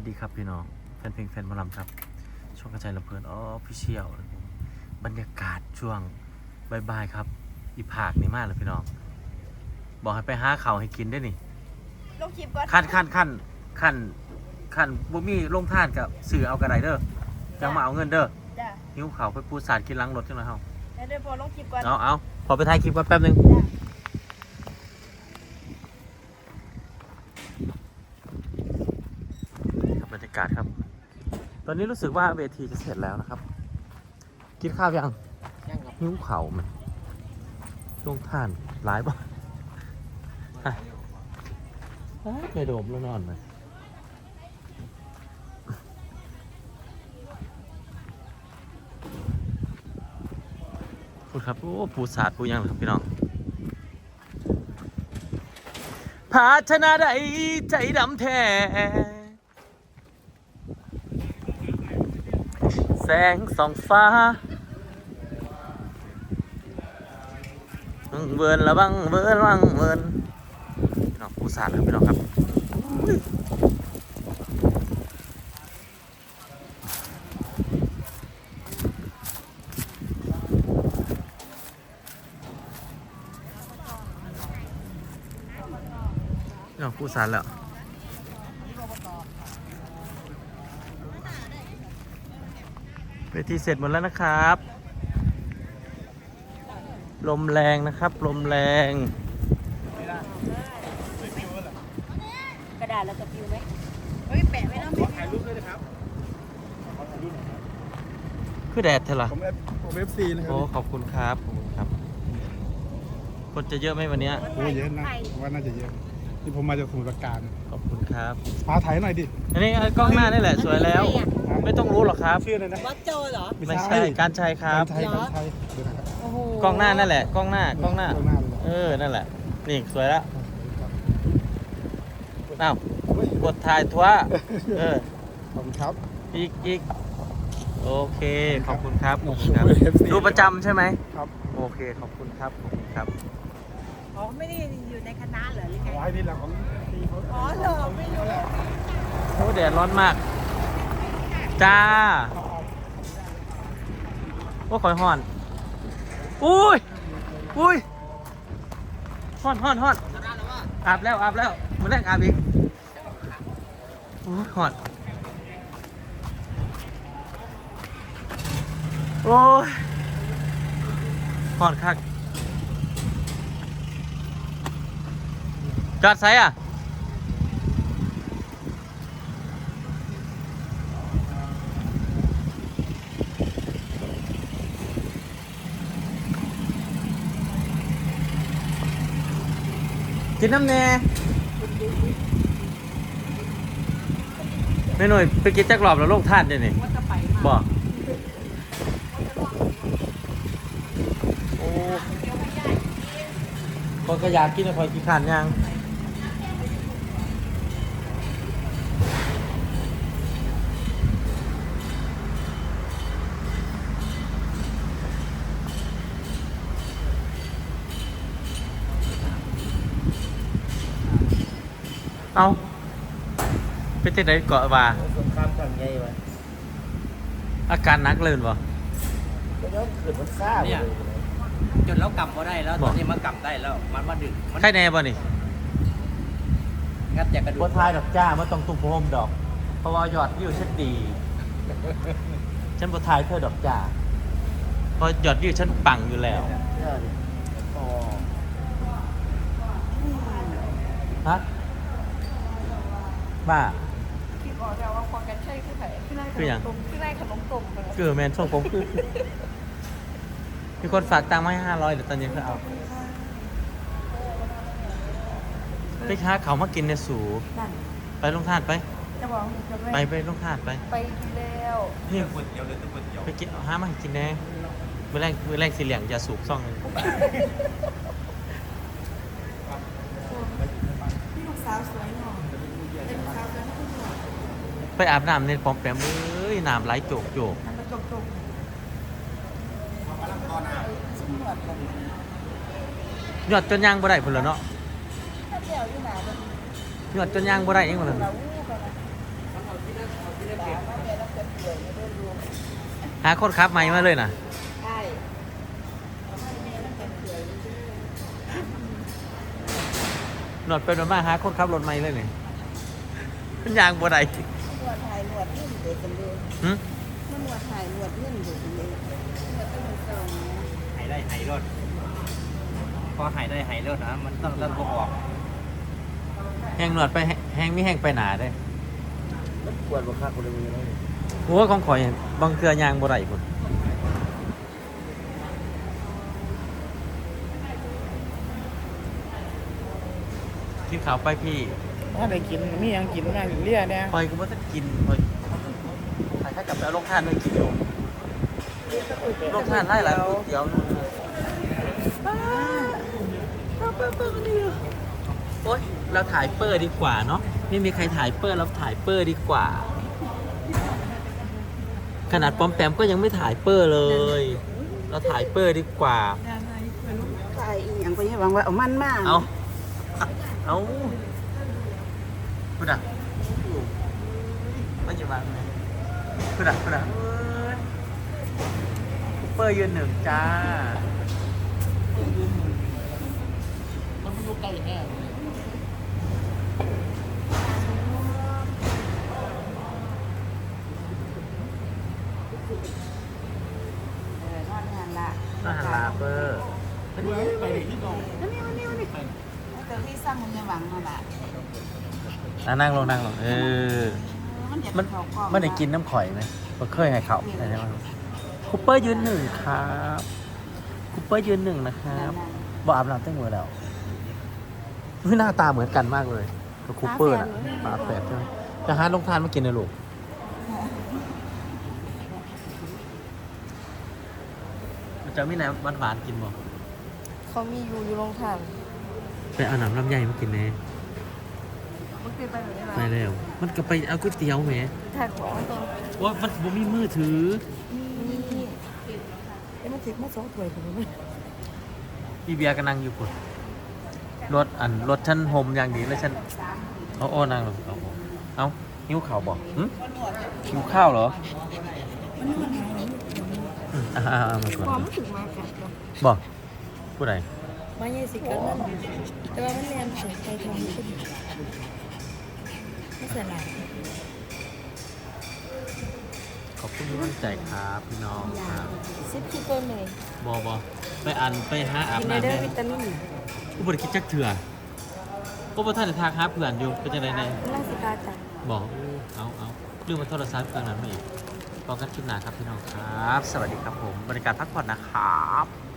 สวัสดีครับพี่น้องแฟนเพลงแฟนหมอลำครับ ช่องกระจายลำเพลินอ๋อพี่เชียวบรรยากาศช่วงบายๆครับ อีผากนี่มากเลยพี่น้อง บอกให้ไปหาเขาวให้กินได้นี่ลงคลิปก่อนขั้นขั้นขั้นขั้นขั้นบ่มีลงท่านกับสื่อเอากระไดเด้อจังมาเอาเงินเด้อจ้ะหิ้วเขาวไปปูสาดกินล้างรถจังเลยเฮาแล้วเดี๋ยวพอลงคลิปก่อนเอาเอาพอไปถ่ายคลิปก่อนแป๊บหนึง จ้ะ ครับบรรยากาศครับ ตอนนี้รู้สึกว่าเวทีจะเสร็จแล้วนะครับ กินข้าวยังยังครับหิ้วเข่ามันลงท่านหลายบ่ฮะเอ้ยเคยโดมแล้วนอนเลยพูดครับ โอ้ปูสาดปูยังเหรอครับพี่น้องภาชนะใดใจดำแท้ แส งส่องฟ้าเวินละบังเวินบังเวินพี่น้องผู้สาดครับพี่น้องครับพี่น้องผู้สาดแล้ว เวทีเสร็จหมดแล้วนะครับ ลมแรงนะครับ ลมแรง กระดาษแล้วกระปิวไหมเฮ้ยแปะไว้นะไม่ถ่ายรูปด้วยนะครับขอถ่ายรูปหน่อยครับคือแดดเท่าไหร่ผมเอฟผมเอฟซีนะครัโอ้ขอบคุณครับขอบคุณครับ คนจะเยอะไหมวันเนี้ยโอ้เยอะนะผมว่าน่าจะเยอะนี่ผมมาจากสมุทรปราการขอบคุณครับฟ้าถ่ายหน่อยดิ อันนี้เอากล้องหน้านี่แหละสวยแล้ว ไม่ต้องรู้ หรอกครับ ชื่ออะไรนะ วัดโจเหรอ ไม่ใช่การชัยครับ ไทยการไทยเดี๋ยวนะครับโอ้โหกล้องหน้านั่นแหละ กล้องหน้ากล้องหน้า กล้องหน้าเลยเหรอเออ นั่นแหละ นี่สวยแล้วอ้าวเฮ้ยกดถ่ายทัวเออ ขอบคุณครับ อีกอีกโอเค ขอบคุณครับขอบคุณครับโอ้โห FC ดูประจำใช่ไหม ครับโอเค ขอบคุณครับ ขอบคุณครับ อ๋อไม่ได้อยู่ในคณะเหรอหรือไง ไว้นี่แหละของตีเขาอ๋อเหรอไม่รู้ โอ้แดดร้อนมาก จ้า โอ้คอยห่อน อุ้ย อุ้ยห่อนห่อนห่อนอาบแล้วอาบแล้วมาแรกอาบอีกอุ้ยห่อน โอ้ยห่อนคักจอดไซอะ กินน้ำแน่ไม่หน่อยไปกินจักรอบแล้วโลกธาตุเดี๋ยวนี่ว่าจะไปมาบอกโอ้คนก็อยากกินนะคอยกินขานยัง เอาไปที่ไหนเกาะว่าสงครามครั้งใหญ่วะอาการหนักเลยบ่ก็ย้อนเกิดมันซ่าเนี่ยจนแล้วกำก็ได้แล้วบตอกอนนี้มันกำได้แล้ว มันมาดึงมันใครแน่บ่นี่งัดจากกระดูบ่กทายดอกจ้าไม่ต้องตุ้มโฮมดอก เพราะว่ายอดวิวฉันดีฉันบ่ทายเธอดอกจ้าเพราะยอดวิวฉันปังอยู่แล้วอ๋อฮะ บ้า พี่บอกแล้วว่าพอกันใช่คือไหนคือได้ขคือนหยัมงต้มคือได้ขนมต้มกันคือแมนส่งผมคือมีคนฝากตังค์มาให้ห้าร้อยเดี๋ยวตอนเย็นเขาเอาไปค้าเขามากินในสูนั่นไปลงทานไป จะบอกจะไปไปลงทานไป ไปแล้วนี่ไปกินเอาหามาให้กินแน่เมื่อแรกเมื่อแรกสีเหลืองอย่าสูบซ่องหนึงพี่ลูกสาวสวยหน่อยเป็นลูกสาวสวยที่คุณหน่อย ไปอาบน้ำในปอมแปมเอ้ยน้ำไหลโจกโจกมันมาจบจบสมวดผมยอดจนยางบ่ได้พุ่นแล้วเนาะถ้าเดี่ยวอยู่หนาแบบยอดจนยางบ่ได้เองพุ่นล้วเราอู้กันนะหาคนขับใหม่มาเลยนะใช่หนวดเป็นมาหาคนขับรถใหม่เลยนี่มันยางบ่ได้ วดถ่ายนวดขึ้นเด็กกันเลยหึมันนวดถ่ายนวดขึ้นเด็กกันเลยนวดต้องมันสองหายได้หายรถพอหายได้หายรถนะมันต้องเริ่มบออกแห้งหนวดไปแห้แห้งไม่แห้งไปหนาได้มันปวดบ่คักคนละมือเลยโอ้ยของข่อยบางเกลือยางบ่ได้พุ่นกินข้าวไปพี่ ถ้าได้กินมีหยังกินนั่งเรียเนี่ย ข่อยก็บ่ทันกินข่อย ใครถ้ากลับไปเอาลงทานด้วยกินอยู่ลงทานไล่หลายก๋วยเตี๋ยวนู่นโอ๊ยเราถ่ายเปอร์ดีกว่าเนาะไม่มีใครถ่ายเปอร์เราถ่ายเปอร์ดีกว่า ขนาดปอมแปมก็ยังไม่ถ่ายเปอร์เลย เราถ่ายเปอร์ดีกว่าถ่ายอีหยังไปให้หวังว่าเอามันมากเอาเอาพูดอะไม่จะวางไหม พูดอะพูดอะเปอร์ยืนหนึ่งจ้ามันอยู่ใกล้แน่เออนอนงานละน่าหันลาเปอร์ไปเลยที่กองแล้วนี่วันนี้วันนี้แต่ที่สร้างมันจะหวังนั่นแหละอะนั่งลงนั่งลงเออ มันอยากมันเข้ากล้องมันได้กินน้ำข่อยไหมมันเคยให้เขาใช่ไหมคูเปอร์ยืนหนึ่งครับคูเปอร์ยืนหนึ่งนะครับบอกอาบน้ำตั้งมือแล้วเฮ้ยหน้าตาเหมือนกันมากเลยกับคูเปอร์น่ะฝาแฝดใช่ไหมจะหาลงทานมากินนะลูกมันจะมีไหนหวานหวานๆกินบ่เขามีอยู่อยู่โรงทานไปเอาหนำลำไยมากินแน่ มันคือไปแบบนี้ไปแล้ว มันก็ไปเอาก๋วยเตี๋ยวแหมถ่ายของตรงว่ามันบ่มีมือถือนี่เอ้มันถึงมาสองถ้วยผมไม่พี่เบียร์ก็นั่งอยู่พุ่นรถอันรถฉันโฮมอย่างดีแล้วฉันเอาโอ้นั่งลงเอาเอาหิวข้าวบอกหึหิวข้าวเหรออืมอ่าๆๆมาก่อนความรู้สึกมาค่ะบอกผู้ใดมาเยสิกันนั่นแต่ว่ามันเรียนใส่ใจทองขึ้น ไม่ใส่หลายขอบคุณที่มั่นใจครับพี่น้องครับซิปคิดเพิ่มเลยบอบอไปอันไปหาอาบกินในน้ำเด้อแม่วิตามินผู้บริคิดจักเถื่อพวกประธานจะทางหาเพื่อนอยู่เป็นยังไงในน่าสิกาจัง บอกเอาเอาลืมมาโทรศัพท์เครื่องนั้นมาอีกพอกันคลิปหน้าครับพี่น้องครับ สวัสดีครับผมบริการพักผ่อนนะครับ